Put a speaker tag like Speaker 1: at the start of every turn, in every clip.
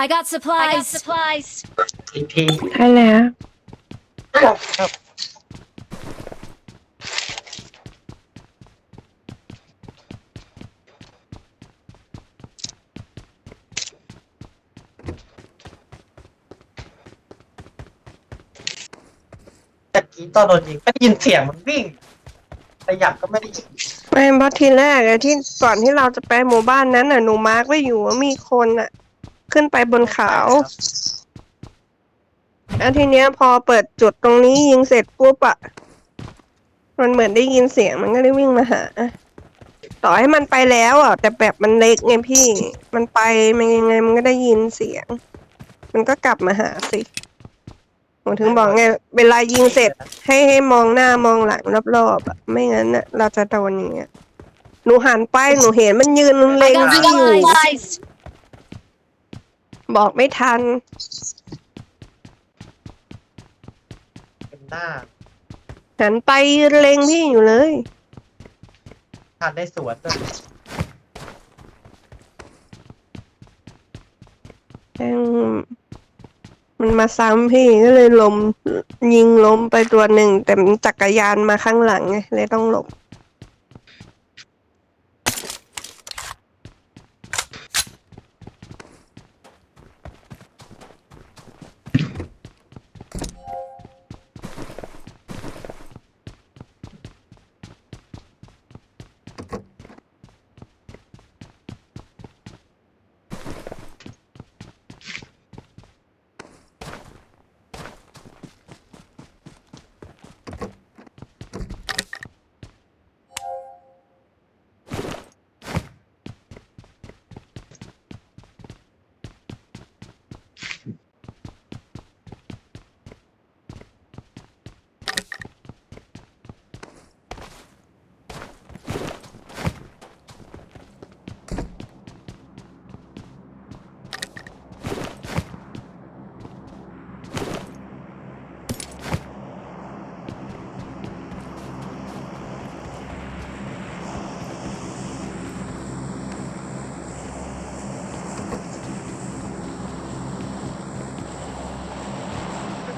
Speaker 1: I got
Speaker 2: I got
Speaker 1: supplies.
Speaker 2: supplies.
Speaker 3: อีกที
Speaker 4: ใช่แล้ว
Speaker 3: แต่กี้ตอนโดนยิงไม่ได้ยินเสียงมันวิ่งขยับก็ไม่ได้ยิน
Speaker 4: ไม่เพราะทีแรกอะที่ก่อนที่เราจะไปหมู่บ้านนั้นน่ะหนูมาร์กไว้อยู่ว่ามีคนอะ ขึ้นไปบนเขา แล้วทีเนี้ยพอเปิดจุดตรงนี้ยิงเสร็จปุ๊บอะมันเหมือนได้ยินเสียงมันก็ได้วิ่งมาหา ต่อให้มันไปแล้วอะแต่แบบมันเล็กไงพี่ มันไปมันยังไงมันก็ได้ยินเสียง มันก็กลับมาหาสิผมถึงบอกไงเวลายิงเสร็จ ให้ให้มองหน้ามองหลังรอบๆอะไม่งั้นน่ะเราจะโดนอย่างเงี้ยหนูหันไปหนูเห็นมันยืนเล็
Speaker 1: I
Speaker 4: ง
Speaker 1: got
Speaker 4: พี่อยู่
Speaker 1: supplies.
Speaker 4: บอกไม่ทัน
Speaker 3: เป็นหน้า
Speaker 4: หันไปยืนเล็งพี่อยู่เลย
Speaker 3: ทานได้สวนด้วย
Speaker 4: แม่งมันมาซ้ำพี่ก็เลยล้มยิงล้มไปตัวหนึ่ง แต่มันจักรยานมาข้างหลังไงเลยต้องหลบ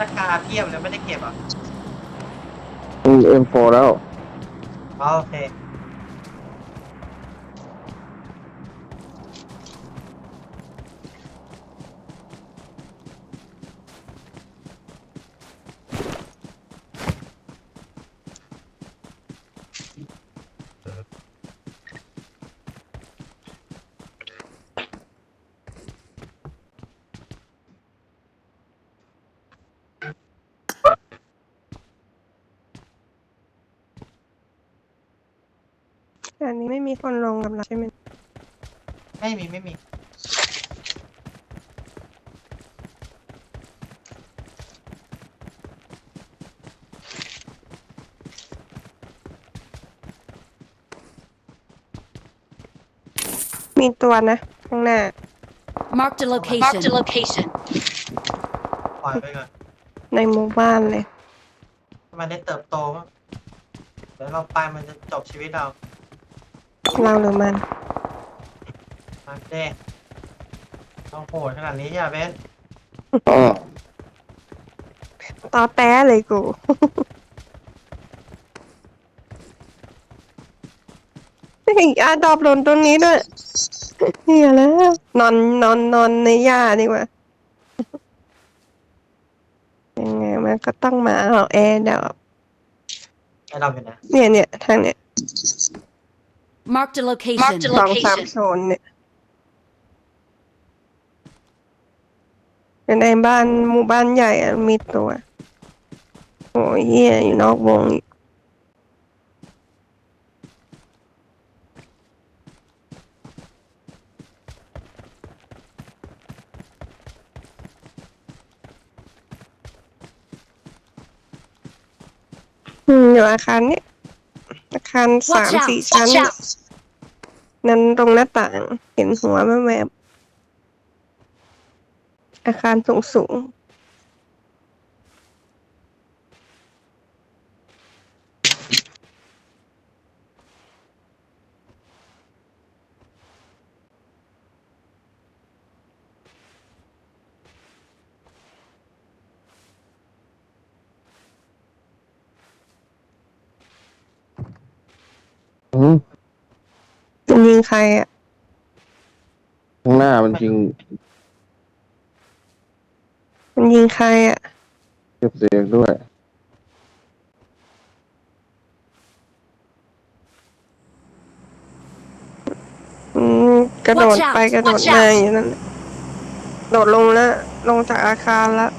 Speaker 3: ราคาเทียบเลยไม่ได้เก็บอะ
Speaker 5: มีเอ็มโฟแล้ว
Speaker 3: อ๋อโอเค
Speaker 4: อันนี้ไม่มีคนลงกับเราใช่ไหม
Speaker 3: ไม่มีไม่มี
Speaker 4: มีตัวนะ ข้างหน้า
Speaker 1: Marked a location.
Speaker 2: Marked a location.
Speaker 3: ปล่อยไปก่อน
Speaker 4: ในหมู่บ้านเลย
Speaker 3: ให้มันได้เติบโตมั้งเดี๋ยวเราไปมันจะจบชีวิตเรา
Speaker 4: เราหรือมัน
Speaker 3: มาเด้ต้องโหดขนาดนี้อย่าเบน
Speaker 5: อ๋อ
Speaker 4: ตอแต้เลยกูอาดอบหล่นตรงนี้ด้วยเฮียแล้ว นอนนอนนอนในหญ้าดีกว่า ยังไงมันก็ต้องมาเอาแอร์ดอบ
Speaker 3: ให้เราอยู่นะ
Speaker 4: เนี่ยเนี่ยทางเนี่ย
Speaker 1: Marked a location.
Speaker 2: Marked a
Speaker 4: สองสาม
Speaker 2: location.
Speaker 4: โซนเนี่ยในบ้านหมู่บ้านใหญ่อะมีตัว โอ้ยเฮียอยู่นอกวงอีกอืมอยู่อาคารเนี้ยอา คารสาม
Speaker 1: Watch out!
Speaker 4: สี่ชั้น
Speaker 2: Watch out!
Speaker 4: นั่นตรงหน้าต่าง เห็นหัวแวบๆอาคารสูงสูง ใครอะ
Speaker 5: ข้างหน้ามันจริง
Speaker 4: มันยิงใครอะ
Speaker 5: เก็บเสียงด้วย
Speaker 4: อืมกระโดด
Speaker 1: Watch out!
Speaker 4: ไปกระโดด
Speaker 1: Watch
Speaker 4: มา
Speaker 1: out!
Speaker 4: อยู่นั่นน่ะโดดลงแล้ว ลงจากอาคารแล้ว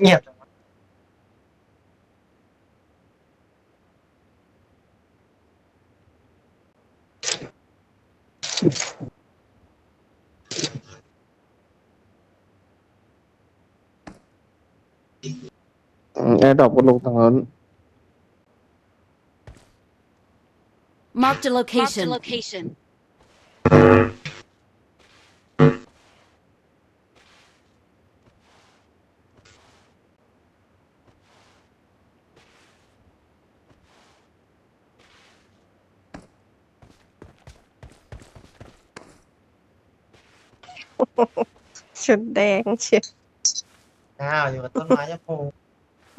Speaker 3: เงียบจังวะ
Speaker 5: แอร์ดรอปก็ลงทางนั้น
Speaker 1: Marked a location. Marked a location.
Speaker 4: ชุดแดงเชียว
Speaker 3: อ้าวอยู่กับต้นไม้ยะโพ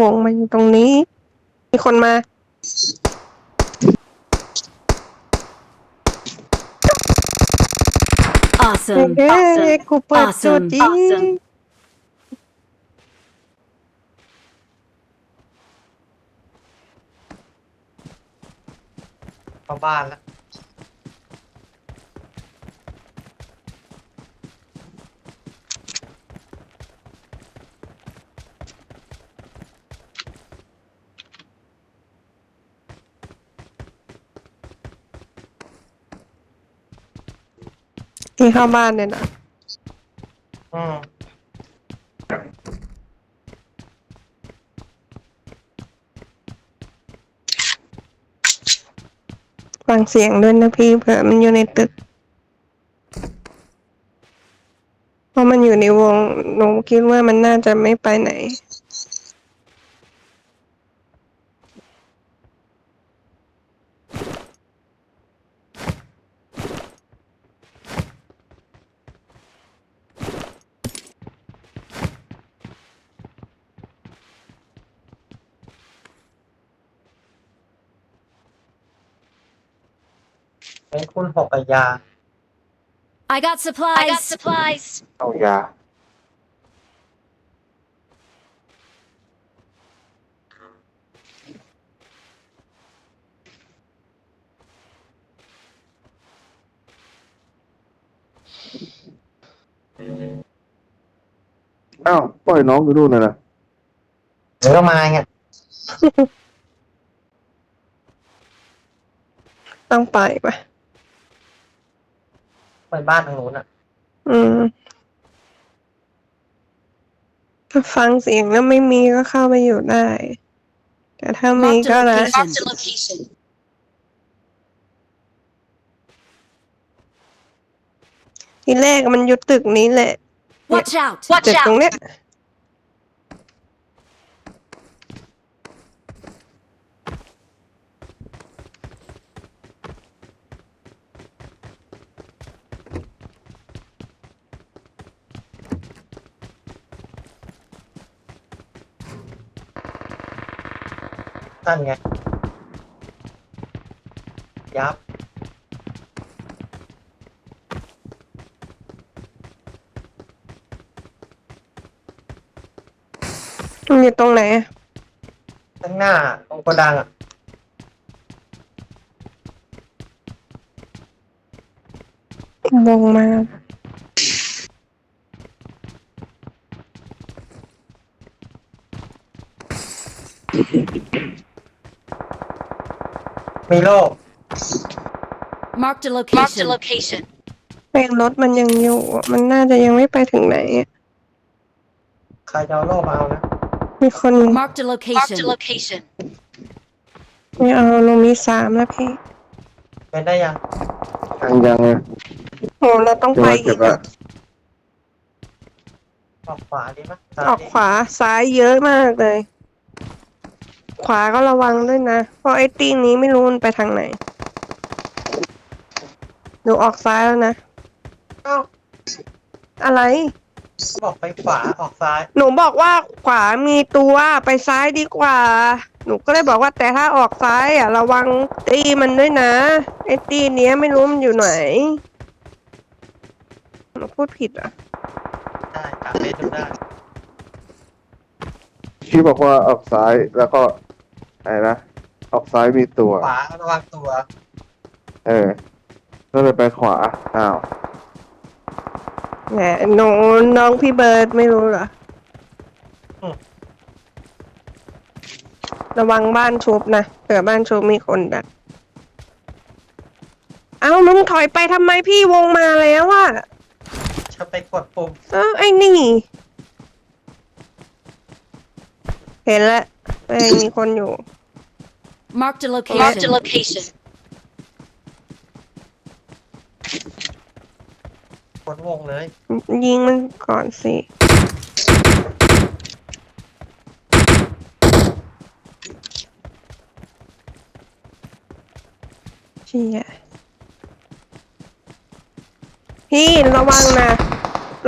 Speaker 4: วงมาอยู่ตรงนี้ มีคนมา
Speaker 1: Awesome.
Speaker 4: เฮ้ยกูเปิดจุด
Speaker 1: Awesome.
Speaker 4: จริง
Speaker 1: Awesome.
Speaker 3: เข้าบ้านแล้ว
Speaker 4: ที่เข้าบ้านเนี่ยนะ
Speaker 3: อืม
Speaker 4: ฟังเสียงด้วยนะพี่เผื่อมันอยู่ในตึก เพราะมันอยู่ในวงหนูคิดว่ามันน่าจะไม่ไปไหน
Speaker 3: เป็นคุณหกกับยา
Speaker 1: I got supplies. I got supplies.
Speaker 5: เอายา อ้าวปล่อยน้องอยู่นู่นนะนะ
Speaker 3: เดี๋ยวก็มาไง
Speaker 4: ต้องไปปะ
Speaker 3: ไปบ้านทางนู้นอะ
Speaker 4: อืม ถ้าฟังเสียงแล้วไม่มีก็เข้าไปอยู่ได้ แต่ถ้ามี
Speaker 1: Marked
Speaker 4: ก็
Speaker 1: a
Speaker 4: นะ
Speaker 1: location. Marked a location.
Speaker 4: ทีแรกมันอยู่ตึกนี้แหละ
Speaker 1: Watch out. Watch
Speaker 4: ตึกตรง
Speaker 1: out.
Speaker 4: เนี้ย
Speaker 3: นั่นไง ยับ
Speaker 4: มันอยู่ตรงไหนอะ
Speaker 3: ข้างหน้าตรงโกดังอะ
Speaker 4: วงมา
Speaker 3: มีโล่
Speaker 1: Marked a location. Marked a location.
Speaker 4: แม่งรถมันยังอยู่อะมันน่าจะยังไม่ไปถึงไหนอะ
Speaker 3: ใครจะเอาโล่มาเอานะ
Speaker 4: มีคน
Speaker 1: Marked a location. Marked a location.
Speaker 4: ไม่เอาหนูมีสามแล้วพี่
Speaker 3: เป็นได้ยัง
Speaker 5: ยังยังเลย
Speaker 4: โหเราต้อง
Speaker 5: เดี๋ยว
Speaker 4: ไป
Speaker 5: มา
Speaker 4: อี
Speaker 5: เก็บ
Speaker 4: ก
Speaker 5: ละ
Speaker 4: อะ
Speaker 3: ออกขวาดีไหมซ้าย
Speaker 4: ออก
Speaker 3: ดี
Speaker 4: ขวาซ้ายเยอะมากเลย ขวาก็ระวังด้วยนะ เพราะไอ้ตีนนี้ไม่รู้มันไปทางไหน หนูออกซ้ายแล้วนะ
Speaker 3: เอ้า
Speaker 4: อะไร
Speaker 3: บอกไปขวาออกซ้าย
Speaker 4: หนูบอกว่าขวามีตัวไปซ้ายดีกว่า หนูก็เลยบอกว่าแต่ถ้าออกซ้ายอะ ระวังตีมันด้วยนะ ไอ้ตีเนี้ยไม่รู้มันอยู่ไหน หนูพูดผิดอะ
Speaker 3: ได้ตามไปดูได้
Speaker 5: พี่บอกว่าออกซ้ายแล้วก็ อะไรนะออกซ้ายมีตัว
Speaker 3: ขวาระวังตัว
Speaker 5: เออก็เลยไปขวา อ้าว
Speaker 4: แหมหนูน้องพี่เบิร์ดไม่รู้เหรออระวังบ้านชุบนะเผื่อบ้านชุบมีคนดักเอ้ามึงถอยไปทำไมพี่วงมาแล้วอะ
Speaker 3: จะไปกดปุ่ม
Speaker 4: เอ้าไอ้นี่ เห็นแล้ว เอ้ยมีคนอยู่
Speaker 1: Marked a location. Marked a location.
Speaker 3: กดวงเลย
Speaker 4: ยิงมันก่อนสิ เชี่ยพี่ระวังนะ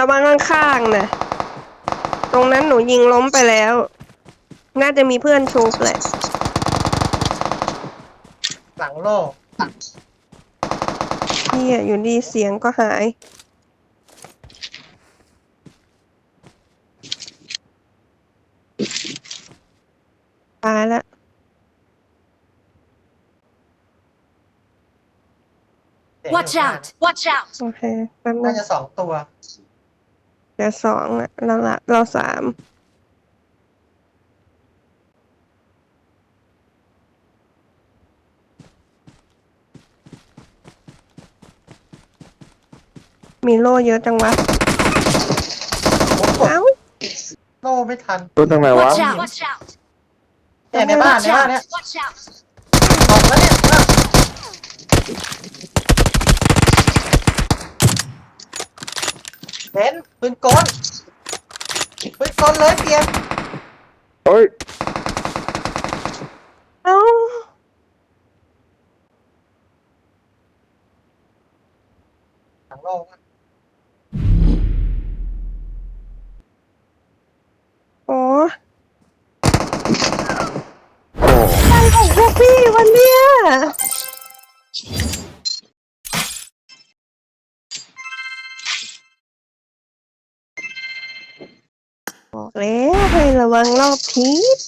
Speaker 4: ระวังข้างๆนะ ตรงนั้นหนูยิงล้มไปแล้ว น่าจะมีเพื่อนชูแหละ
Speaker 3: หลังโล่
Speaker 4: พี่อะอยู่ดีเสียงก็หาย ตายแล้ว
Speaker 3: เสียง
Speaker 1: Watch
Speaker 3: อยู่ข้าง
Speaker 1: out. Watch out.
Speaker 4: โอเคแป๊บ
Speaker 3: ห
Speaker 4: นึ
Speaker 3: น้างจะสองตัว
Speaker 4: เดี๋ยวสองอะเราละเราสาม มีโล่เยอะจังวะ
Speaker 3: ผมกด
Speaker 4: เอ้า
Speaker 3: โล่ไม่ทัน
Speaker 5: รู้จังไหนวะ
Speaker 1: Watch out. Watch out.
Speaker 3: เนี่ยในบ้านใน
Speaker 1: Watch
Speaker 3: บ้านเนี่ย
Speaker 1: out. Watch out.
Speaker 3: ออกแล้วเนี่ยบ้านเห็นปืนกลปืนกลเลยเปลี่ยน
Speaker 5: เฮ้ย
Speaker 4: เอ้า
Speaker 3: หลังโล่อะ
Speaker 4: โอ้
Speaker 5: โอ้
Speaker 4: อะไรของพวกพี่วันเนี้ย บอกแล้วให้ระวังรอบทิศ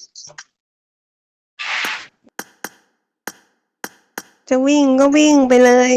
Speaker 4: จะวิ่งก็วิ่งไปเลย